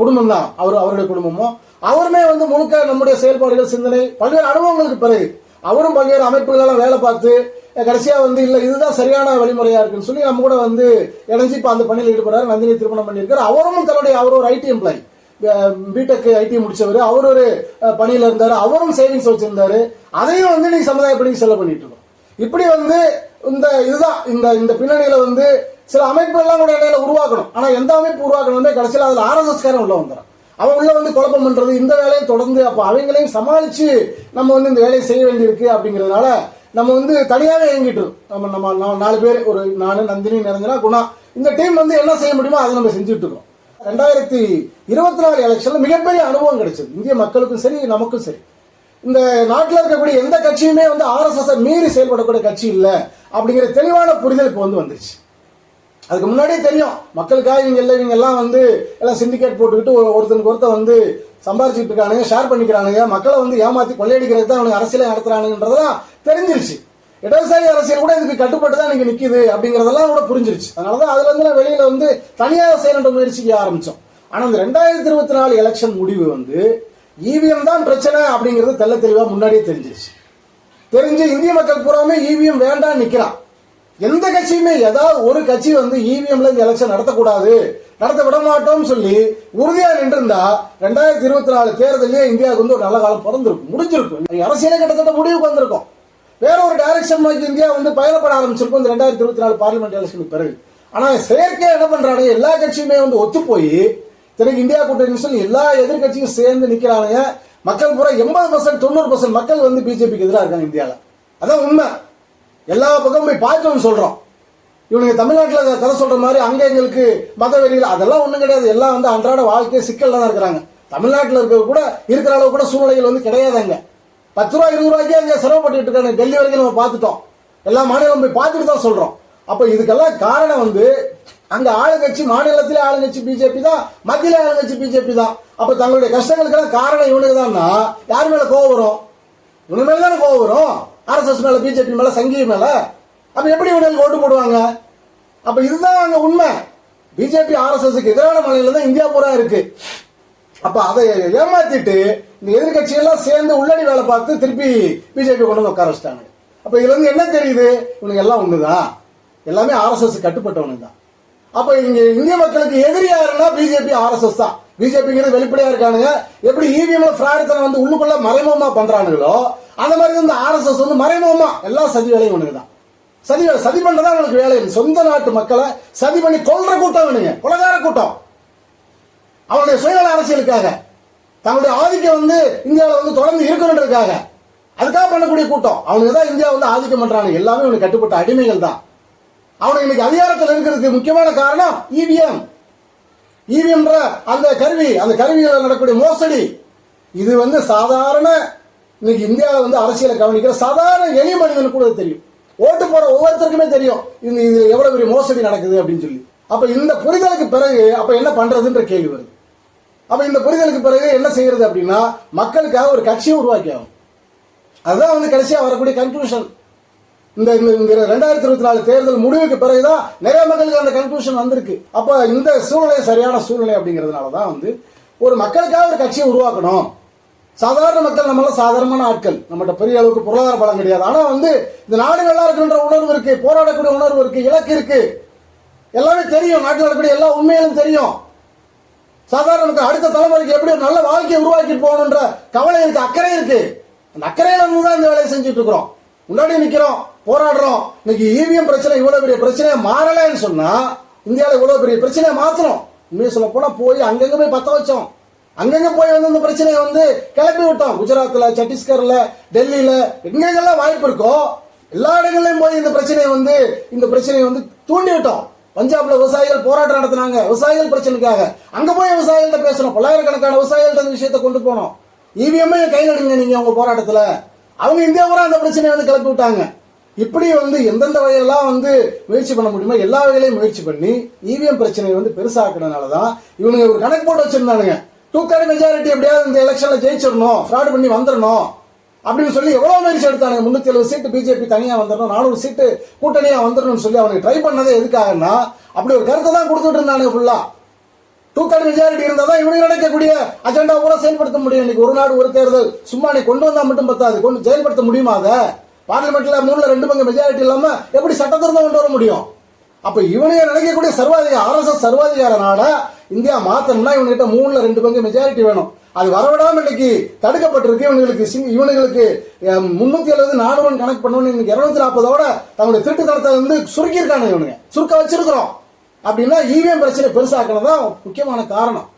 [SPEAKER 2] குடும்பம் தான் அவர் அவருடைய குடும்பமும். அவருமே வந்து முழுக்க நம்முடைய செயல்பாடுகள் சிந்தனை பல்வேறு அனுபவங்களுக்கு பிறகு அவரும் பல்வேறு அமைப்புகளெல்லாம் வேலை பார்த்து கடைசியாக வந்து இல்லை இதுதான் சரியான வழிமுறையா இருக்குன்னு சொல்லி நம்ம கூட வந்து இணைஞ்சு இப்போ அந்த பணியில் ஈடுபடுறாரு. நந்தினி திருமணம் பண்ணியிருக்காரு. அவரும் தன்னுடைய அவர் ஒரு ஐடி எம்ப்ளாய் பிடெக் ஐடி முடிச்சவர். அவர் ஒரு பணியில் இருந்தார். அவரும் சேவிங்ஸ் வச்சிருந்தாரு. அதையும் வந்து நீ சமுதாய பணிக்கு செலவு பண்ணிட்டு இருக்கோம் இப்படி வந்து இந்த இதுதான். இந்த இந்த பின்னணியில வந்து சில அமைப்புகள்லாம் கூட இடையில உருவாக்கணும். ஆனா எந்த அமைப்பு உருவாக்கணுமே கடைசியில் அதில் ஆர்எஸ்எஸ் காரன் உள்ள வந்துடும் அவன் உள்ள வந்து குழப்பம் பண்றது இந்த வேலையும் தொடர்ந்து அப்ப அவங்களையும் சமாளிச்சு நம்ம வந்து இந்த வேலையை செய்ய வேண்டியிருக்கு அப்படிங்கிறதுனால நம்ம வந்து தனியாகவே இயங்கிட்டு நம்ம நம்ம நாலு பேர் ஒரு நானு நந்தினி நிரஞ்சனா குணா இந்த டீம் வந்து என்ன செய்ய முடியுமோ அதை நம்ம செஞ்சுட்டு இருக்கோம். ரெண்டாயிரத்தி இருபத்தி நாலு எலெக்ஷன்ல மிகப்பெரிய அனுபவம் கிடைச்சது. இந்திய மக்களுக்கும் சரி நமக்கும் சரி. இந்த நாட்டில் இருக்கக்கூடிய எந்த கட்சியுமே வந்து ஆர்எஸ்எஸ் மீறி செயல்படக்கூடிய கட்சி இல்லை அப்படிங்கிற தெளிவான புரிதல் இப்போ வந்து வந்துருச்சு. அதுக்கு முன்னாடியே தெரியும். மக்களுக்காக இவங்க இல்லை இவங்க எல்லாம் வந்து எல்லாம் சிண்டிகேட் போட்டுக்கிட்டு ஒருத்தனுக்கு ஒருத்தன் வந்து சம்பாரிச்சுட்டு இருக்கானுங்க ஷேர் பண்ணிக்கிறானுங்க. மக்களை வந்து ஏமாத்தி கொள்ளையடிக்கிறது தான் அவனுக்கு அரசியலை நடத்துறானுன்றதெல்லாம் தெரிஞ்சிருச்சு. இடதுசாரி அரசியல் கூட இதுக்கு கட்டுப்பட்டு தான் இன்னைக்கு நிற்கிது அப்படிங்கிறதெல்லாம் கூட புரிஞ்சிருச்சு. அதனாலதான் அதுல இருந்து வெளியில் வெளியில வந்து தனியாக செய்யணுன்ற முயற்சிக்க ஆரம்பிச்சோம். ஆனால் இந்த ரெண்டாயிரத்தி இருபத்தி நாலு எலெக்ஷன் முடிவு வந்து இவிஎம் தான் பிரச்சனை அப்படிங்கிறது தெள்ள தெளிவாக முன்னாடியே தெரிஞ்சிருச்சு. தெரிஞ்சு இந்திய மக்கள் பூராமே இவிஎம் வேண்டாம் நிற்கிறான் எந்த கட்சியுமே ஏதாவது ஒரு கட்சி வந்து இவிஎம்ல இந்த எலெக்ஷன் நடத்தக்கூடாது நடத்த விட மாட்டோம்னு சொல்லி உறுதியா நின்றிருந்தா ரெண்டாயிரத்தி இருபத்தி நாலு தேர்தலே இந்தியாவுக்கு வந்து ஒரு நல்ல காலம் பிறந்திருக்கும் முடிஞ்சிருக்கும். அரசியலே கிட்டத்தட்ட முடிவுக்கு வந்திருக்கும். வேற ஒரு டைரக்ஷன் நோக்கி இந்தியா வந்து பயணப்பட ஆரம்பிச்சிருக்கும் இந்த ரெண்டாயிரத்தி இருபத்தி நாலு பார்லிமெண்ட் எலெக்ஷனுக்கு பிறகு. ஆனா செயற்கையா என்ன பண்றாங்க? எல்லா கட்சியுமே வந்து ஒத்து போய் தினக்கு இந்தியா கூட்டணி சொல்லி எல்லா எதிர்கட்சியும் சேர்ந்து நிக்கிறானுங்க. மக்கள் பூரா எண்பது பர்சன்ட் தொண்ணூறு பர்சன்ட் மக்கள் வந்து பிஜேபிக்கு எதிராக இருக்காங்க இந்தியாவில் அதான் உண்மை. எல்லா பக்கமும் போய் பார்க்கணும்னு சொல்கிறோம் இவனுங்க தமிழ்நாட்டில் கதை சொல்கிற மாதிரி அங்கே எங்களுக்கு மத வெறியில் அதெல்லாம் ஒன்றும் கிடையாது. எல்லாம் வந்து அன்றாட வாழ்க்கை சிக்கலில் தான் இருக்கிறாங்க. தமிழ்நாட்டில் இருக்கிற கூட இருக்கிற அளவு கூட சூழ்நிலைகள் வந்து கிடையாது அங்கே. பத்து ரூபா இருபது ரூபாய்க்கே அங்கே சிரமப்பட்டு இருக்காங்க டெல்லி வரைக்கும் நம்ம பார்த்துட்டோம். எல்லா மாநிலம் போய் பார்த்துட்டு தான் சொல்கிறோம் அப்போ இதுக்கெல்லாம் காரணம் வந்து அங்கே ஆளுங்கட்சி மாநிலத்திலே ஆளுங்கட்சி பிஜேபி தான் மத்தியில ஆளுங்கட்சி பிஜேபி தான். அப்போ தங்களுடைய கஷ்டங்களுக்கெல்லாம் காரணம் இவனுக்கு தான்னா? யார் மேலே கோவம் வரும்? இவங்க மேல தானே கோவம் வரும்? ஆர்எஸ்எஸ் மேலே பிஜேபி மேலே சங்கி மேலே அப்போ எப்படி இவங்களுக்கு ஓட்டு போடுவாங்க? அப்போ இதுதான் அங்கே உண்மை. பிஜேபி ஆர்எஸ்எஸ்க்கு எதிரான மாநிலம் தான் இந்தியா பூரா இருக்கு. அப்ப அதை ஏமாத்திட்டு இந்த எதிர்கட்சியெல்லாம் சேர்ந்து உள்ளடி வேலை பார்த்து திருப்பி பிஜேபி கொண்டு வந்து உட்கார வச்சிட்டாங்க. அப்ப இதுல இருந்து என்ன தெரியுது? இவனுக்கு எல்லாம் ஒண்ணுதான். எல்லாமே ஆர்எஸ்எஸ் கட்டுப்பட்டவனுக்கு தான். அப்ப இங்க இந்திய மக்களுக்கு எதிரி யாருன்னா பிஜேபி ஆர்எஸ்எஸ் தான். பிஜேபிங்கிறது வெளிப்படையா இருக்கானுங்க. எப்படி இவிஎம்ல ஃபிராடுத்தனம் வந்து உள்ளுக்குள்ள மறைமுகமா பண்றானுங்களோ அந்த மாதிரி இந்த ஆர்எஸ்எஸ் வந்து மறைமுகமா எல்லா சதி வேலையும் ஒன்று தான் சதி வேலை சதி பண்றதா அவனுக்கு வேலை. சொந்த நாட்டு மக்களை சதி பண்ணி கொள்ற கூட்டம் வேணுங்க. கொலகார கூட்டம். அவனுடைய சுயநல அரசியலுக்காக. தங்களுடைய ஆதிக்கம் வந்து இந்தியாவில் வந்து தொடர்ந்து இருக்கணுன்றதுக்காக. அதுக்காக பண்ணக்கூடிய கூட்டம். அவனுக்கு தான் இந்தியா வந்து ஆதிக்கம் பண்றானுங்க. எல்லாமே அவனுக்கு கட்டுப்பட்ட அடிமைகள் தான். அவனுக்கு இன்னைக்கு அதிகாரத்தில் இருக்கிறதுக்கு முக்கியமான காரணம் இவிஎம். இவிஎம்ன்ற அந்த கருவி அந்த கருவியில் நடக்கக்கூடிய மோசடி. இது வந்து சாதாரண இன்னைக்கு இந்தியாவில் வந்து அரசியலை கவனிக்கிற சாதாரண எளிய மனிதனுக்கு கூட தெரியும். ஓட்டு போற ஒவ்வொருத்தருக்குமே தெரியும். இந்த இது எவ்வளவு பெரிய மோசடி நடக்குது அப்படின்னு சொல்லி. அப்ப இந்த புரிதலுக்கு பிறகு அப்ப என்ன பண்றதுன்ற கேள்வி வருது. அப்ப இந்த புரிதலுக்கு பிறகு என்ன செய்யறது அப்படின்னா மக்களுக்காக ஒரு கட்சியை உருவாக்கி ஆகும் அதுதான் வந்து கடைசியா வரக்கூடிய கன்க்ளூஷன் இந்த இந்த- இந்த ரெண்டாயிரத்தி இருபத்தி நாலு தேர்தல் முடிவுக்கு பிறகுதான் நிறைய மக்களுக்கு அந்த கன்க்ளூஷன் வந்திருக்கு. அப்ப இந்த சூழ்நிலை சரியான சூழ்நிலை அப்படிங்கிறதுனால தான் வந்து ஒரு மக்களுக்காக ஒரு கட்சியை உருவாக்கணும். சாதாரண மக்கள் நம்மளாம் சாதாரணமான ஆட்கள். நம்மகிட்ட பெரிய அளவுக்கு பொருளாதார பலம் கிடையாது. ஆனா வந்து இந்த நாடு நல்லா இருக்குன்ற உணர்வு இருக்கு போராடக்கூடிய உணர்வு இருக்கு இலக்கு இருக்கு. எல்லாமே தெரியும். நாட்டில் நடக்கக்கூடிய எல்லா உண்மைகளும் தெரியும். சாதாரண மக்கள் அடுத்த தலைமுறைக்கு எப்படி ஒரு நல்ல வாழ்க்கையை உருவாக்கிட்டு போகணுன்ற கவலை இருக்கு அக்கறை இருக்கு. அந்த அக்கறையில இருந்து தான் இந்த வேலையை செஞ்சுட்டு இருக்கிறோம். முன்னாடி நிக்கிறோம் போராடுறோம். இன்னைக்கு இவிஎம் பிரச்சனை இவ்வளவு பெரிய பிரச்சனையை மாறலைன்னு சொன்னா இந்தியாவில் இவ்வளவு பெரிய பிரச்சனையை மாத்தணும். உண்மையை சொல்ல போனா போய் அங்கங்க போய் பத்த வச்சோம். அங்கங்க போய் வந்து இந்த பிரச்சனையை வந்து கிளப்பி விட்டோம். குஜராத்ல சத்தீஸ்கர்ல டெல்லியில. எங்கெங்கெல்லாம் வாய்ப்பு இருக்கோ எல்லா இடங்கள்லயும் போய் இந்த பிரச்சனையை வந்து இந்த பிரச்சனையை வந்து தூண்டி விட்டோம். பஞ்சாப்ல விவசாயிகள் போராட்டம் நடத்தினாங்க. விவசாயிகள் பிரச்சனைக்காக. அங்க போய் விவசாயிகள்ட்ட பேசணும். பல்லாயிரக்கணக்கான விவசாயிகள்ட்ட இந்த விஷயத்தை கொண்டு போனோம். இவிஎம்ஐ கையில் எடுங்க நீங்க உங்க போராட்டத்துல. அவங்க இந்தியா பூரா அந்த பிரச்சனையை வந்து கிளப்பி விட்டாங்க. இப்படி வந்து எந்தெந்த வகையெல்லாம் வந்து முயற்சி பண்ண முடியுமோ எல்லா வகையிலையும் முயற்சி பண்ணி இவிஎம் பிரச்சனையை வந்து பெருசாக்குனதுனால தான் இவனுங்க ஒரு கணக்கு போட்டு வச்சிருந்தானுங்க. டூ தேர்ட் மெஜாரிட்டி எப்படியாவது இந்த எலெக்ஷன்ல ஜெயிச்சிடணும் ஃப்ராட் பண்ணி வந்துடணும் அப்படின்னு சொல்லி எவ்வளவு முயற்சி எடுத்தானு முன்னூத்தி எழுபது சீட்டு பிஜேபி தனியா வந்துடணும் நானூறு சீட்டு கூட்டணியா வந்துடணும்னு சொல்லி அவனுக்கு ட்ரை பண்ணதே எதுக்காகன்னா அப்படி ஒரு கருத்தை தான் கொடுத்துட்டு இருந்தானுங்க ஃபுல்லா டூ தேர்ட் மெஜாரிட்டி இருந்தால் தான் இவனுக்கு நினைக்கக்கூடிய அஜெண்டா பூரா செயல்படுத்த முடியும். இன்னைக்கு ஒரு நாடு ஒரு தேர்தல். சும்மா நீ கொண்டு வந்தா மட்டும் பத்தாது. கொண்டு செயல்படுத்த முடியுமா அதை? பார்லிமெண்ட்ல மூணுல ரெண்டு பங்கு மெஜாரிட்டி இல்லாம எப்படி சட்டத்திருந்தம் கொண்டு வர முடியும்? அப்ப இவனைய நினைக்கக்கூடிய சர்வாதிகார ஆர்எஸ்எஸ் சர்வாதிகார நாட இந்தியா மாத்தணும்னா இவனுக்கிட்ட மூணுல ரெண்டு பங்கு மெஜாரிட்டி வேணும். அது வரவிடாம இன்னைக்கு தடுக்கப்பட்டிருக்கு. இவனுங்களுக்கு சிங்- இவனுங்களுக்கு முன்னூத்தி எழுபது நானூறு கணக்கு பண்ணணும் இன்னைக்கு இருநூத்தி நாற்பதோட தங்களுடைய திருட்டுத்தனத்தை வந்து சுருக்கியிருக்காங்க இவனுங்க. சுருக்க வச்சிருக்கிறோம். அப்படின்னா ஈவிஎம் பிரச்சனை பெருசாக்கணும் தான் முக்கியமான காரணம்.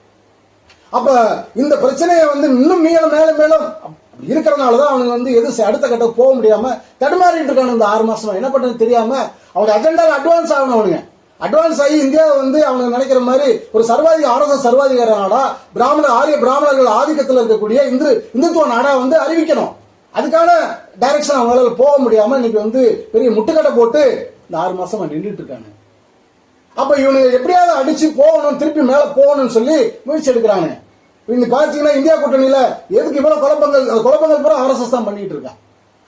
[SPEAKER 2] அப்ப இந்த பிரச்சனையை வந்து இன்னும் மேலும் மேலும் மேலும் இருக்கிறனால தான் அவனுக்கு வந்து எது அடுத்த கட்டம் போக முடியாம தடுமாறிட்டு இருக்கானு இந்த ஆறு மாசமா. என்ன பண்றது தெரியாம அவங்க அஜெண்டாவில் அட்வான்ஸ் ஆகணும் அவனுங்க. அட்வான்ஸ் ஆகி இந்தியாவை வந்து அவனுக்கு நினைக்கிற மாதிரி ஒரு சர்வாதிக ஆர்எஸ்எஸ் சர்வாதிகார நாடா பிராமண ஆரிய பிராமணர்கள் ஆதிக்கத்தில் இருக்கக்கூடிய இந்து இந்துத்துவ நாடா வந்து அறிவிக்கணும். அதுக்கான டைரக்ஷன் அவங்களால போக முடியாம இன்னைக்கு வந்து பெரிய முட்டுக்கட்டை போட்டு இந்த ஆறு மாசமா நின்றுட்டு இருக்காங்க. அப்ப இவனுங்க எப்படியாவது அடிச்சு போகணும் திருப்பி மேல போகணும்னு சொல்லி முயற்சி எடுக்கிறாங்க. இங்க பாத்தீங்கன்னா இந்தியா கூட்டணியில எதுக்கு இவ்வளவு குழப்பங்கள் குழப்பங்கள் பூரா ஆர்எஸ்எஸ் தான் பண்ணிட்டு இருக்கான்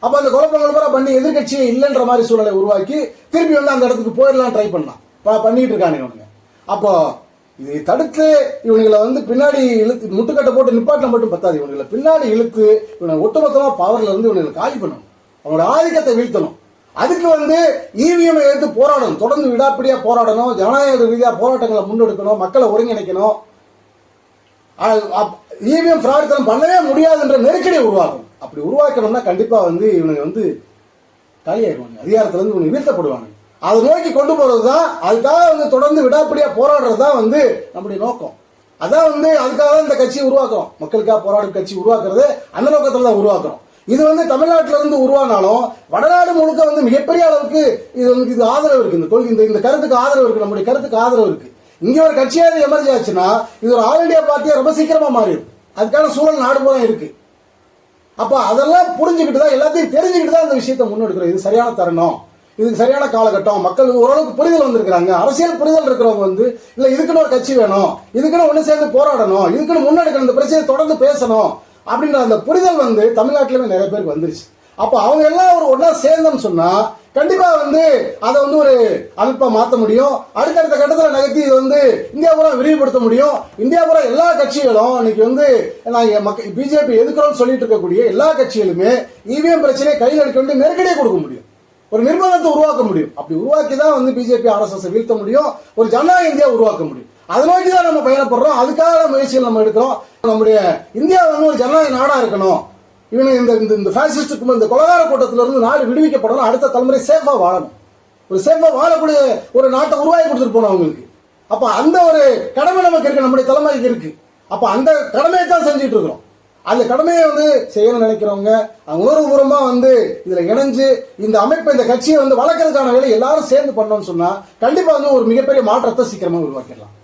[SPEAKER 2] அப்ப அந்த குழப்பங்கள் கூட பண்ணி எதிர்கட்சியே இல்லைன்ற மாதிரி சூழலை உருவாக்கி திருப்பி வந்து அந்த இடத்துக்கு போயிடலாம் ட்ரை பண்ணான் ப- பண்ணிட்டு இருக்கானுங்க இவனுங்க. அப்போ இதை தடுத்து இவனுங்களை வந்து பின்னாடி இழுத்து முட்டுக்கட்டை போட்டு நிப்பாட்டின மட்டும் பத்தாது. இவனுங்களை பின்னாடி இழுத்து இவனை ஒட்டுமொத்தமா பவர்ல இருந்து இவனுங்களை காலி பண்ணணும். அவனோட ஆதிக்கத்தை வீழ்த்தணும். அதுக்கு வந்து இவிஎம் எடுத்து போராடணும். தொடர்ந்து விடாப்பிடியா போராடணும். ஜனநாயக ரீதியா போராட்டங்களை முன்னெடுக்கணும். மக்களை ஒருங்கிணைக்கணும். இவிஎம் ஃப்ராட்தனம் பண்ணவே முடியாதுன்ற நெருக்கடியை உருவாகும் அப்படி உருவாக்கணும்னா கண்டிப்பாக வந்து இவனுங்க வந்து காலியாயிருவாங்க அதிகாரத்துல இருந்து இவனுக்கு வீழ்த்தப்படுவாங்க அதை நோக்கி கொண்டு போகிறது தான் அதுக்காக வந்து தொடர்ந்து விடாப்படியாக போராடுறது தான் வந்து நம்முடைய நோக்கம். அதான் வந்து அதுக்காக தான் இந்த கட்சியை உருவாக்குறோம். மக்களுக்காக போராடும் கட்சி உருவாக்குறது அந்த நோக்கத்தில் தான் உருவாக்குறோம். இது வந்து தமிழ்நாட்டில இருந்து உருவானாலும் வடநாடு முழுக்க வந்து மிகப்பெரிய அளவுக்கு இது வந்து இது ஆதரவு இருக்கு. இந்த கொள்கை இந்த இந்த கருத்துக்கு ஆதரவு இருக்கு. நம்முடைய கருத்துக்கு ஆதரவு இருக்கு. இங்க ஒரு கட்சியாவது எமர்ஜி ஆச்சுன்னா இது ஒரு ஆல் இண்டியா பார்ட்டியா ரொம்ப சீக்கிரமா மாறிடும். அதுக்கான சூழல் நாடு பூரா இருக்கு. அப்போ அதெல்லாம் புரிஞ்சுக்கிட்டு தான் எல்லாத்தையும் தெரிஞ்சுக்கிட்டு தான் இந்த விஷயத்தை முன்னெடுக்கிறோம். இது சரியான தருணம். இதுக்கு சரியான காலகட்டம். மக்கள் ஓரளவுக்கு புரிதல் வந்திருக்கிறாங்க. அரசியல் புரிதல் இருக்கிறவங்க வந்து இல்லை இதுக்குன்னு ஒரு கட்சி வேணும். இதுக்குன்னு ஒன்று சேர்ந்து போராடணும். இதுக்குன்னு முன்னெடுக்கணும் இந்த பிரச்சனையை தொடர்ந்து பேசணும். அப்படின்ற அந்த புரிதல் வந்து தமிழ்நாட்டிலுமே நிறைய பேருக்கு வந்துருச்சு. அப்போ அவங்க எல்லாம் ஒரு ஒன்றா சேர்ந்தோம்னு சொன்னால் கண்டிப்பாக வந்து அதை வந்து ஒரு அமைப்பாக மாற்ற முடியும். அடுத்தடுத்த கட்டத்தில் நகர்த்தி இது வந்து இந்தியா பூரா விரிவுபடுத்த முடியும். இந்தியா பூரா எல்லா கட்சிகளும் இன்னைக்கு வந்து நாங்க மக்கள் பிஜேபி எதுக்குறோம்னு சொல்லிட்டு இருக்கக்கூடிய எல்லா கட்சிகளுமே இவிஎம் பிரச்சனையை கையில் எடுக்க வேண்டிய கொடுக்க முடியும். ஒரு நிர்பந்தத்தை உருவாக்க முடியும். அப்படி உருவாக்கி தான் வந்து பிஜேபி ஆர்எஸ்எஸ் வீழ்த்த முடியும். ஒரு ஜனநாயக இந்தியா உருவாக்க முடியும். அதை நோக்கி தான் நம்ம பயணப்படுறோம். அதுக்காக முயற்சிகள் நம்ம எடுக்கிறோம். நம்முடைய இந்தியா வந்து ஒரு ஜனநாயக நாடா இருக்கணும். இவனை இந்த இந்த இந்த ஃபேசிஸ்டுக்கு இந்த கொலகார கூட்டத்திலிருந்து நாடு விடுவிக்கப்படணும். அடுத்த தலைமுறை சேஃபாக வாழணும். ஒரு சேஃபாக வாழக்கூடிய ஒரு நாட்டை உருவாகி கொடுத்துட்டு போனோம் அவங்களுக்கு. அப்போ அந்த ஒரு கடமை நமக்கு இருக்குது நம்முடைய தலைமுறைக்கு இருக்குது அப்போ அந்த கடமையை தான் செஞ்சுட்டு இருக்கிறோம். அந்த கடமையை வந்து செய்யணும்னு நினைக்கிறவங்க அவங்க உணர்வுபூர்வமா வந்து இதில் இணைஞ்சு இந்த அமைப்பை இந்த கட்சியை வந்து வளர்க்கறதுக்கான வேலை எல்லாரும் சேர்ந்து பண்ணோம்னு சொன்னால் கண்டிப்பாக வந்து ஒரு மிகப்பெரிய மாற்றத்தை சீக்கிரமாக உருவாக்கிடலாம்.